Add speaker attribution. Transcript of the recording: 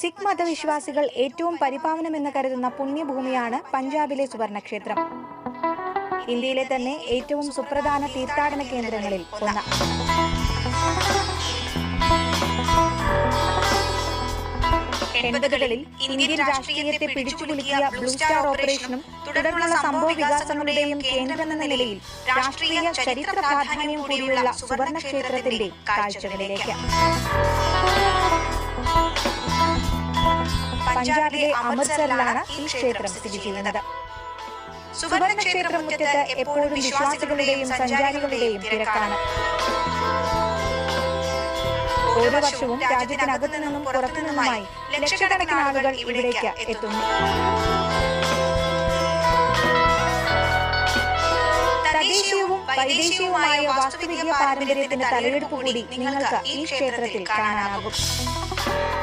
Speaker 1: സിഖ് മതവിശ്വാസികൾ ഏറ്റവും പരിപാവനമെന്ന് കരുതുന്ന പുണ്യഭൂമിയാണ് പഞ്ചാബിലെ സുവർണക്ഷേത്രം. ഇന്ത്യയിലെ തന്നെ ഏറ്റവും സുപ്രധാന തീർത്ഥാടന കേന്ദ്രങ്ങളിൽ ഒന്ന്. എൺപതുകളിൽ ഇന്ത്യൻ രാഷ്ട്രീയത്തെ പിടിച്ചുകുലുക്കിയ ബ്ലൂ സ്റ്റാർ ഓപ്പറേഷനും തുടർന്നുള്ള സംഭവ വികാസങ്ങളുടെയും കേന്ദ്രമെന്ന നിലയിൽ രാഷ്ട്രീയ ചരിത്ര പ്രാധാന്യം കൂടിയുള്ള സുവർണക്ഷേത്രത്തിന്റെ കാഴ്ചകളിലേക്ക്. പഞ്ചാബിലെ അമൃത്സറിലാണ് ഈ ക്ഷേത്രം സ്ഥിതി ചെയ്യുന്നത്. സുവർണ ക്ഷേത്രം മുറ്റത്ത് എപ്പോഴും വിശ്വാസികളുടെയും സഞ്ചാരികളുടെയും തിരക്കാണ്. ഓരോ വർഷവും രാജ്യത്തിനകത്തു നിന്നും പുറത്തു നിന്നുമായി ലക്ഷക്കണക്കിന് ആളുകൾ ഇവിടേക്ക് എത്തുന്നു. തദ്ദേശീയവും വൈദേശികവുമായ വാസ്തുവിദ്യ പാരമ്പര്യത്തിന്റെ തലയെടുപ്പ് കൂടി നിങ്ങൾക്ക് ഈ ക്ഷേത്രത്തിൽ കാണാനാകും.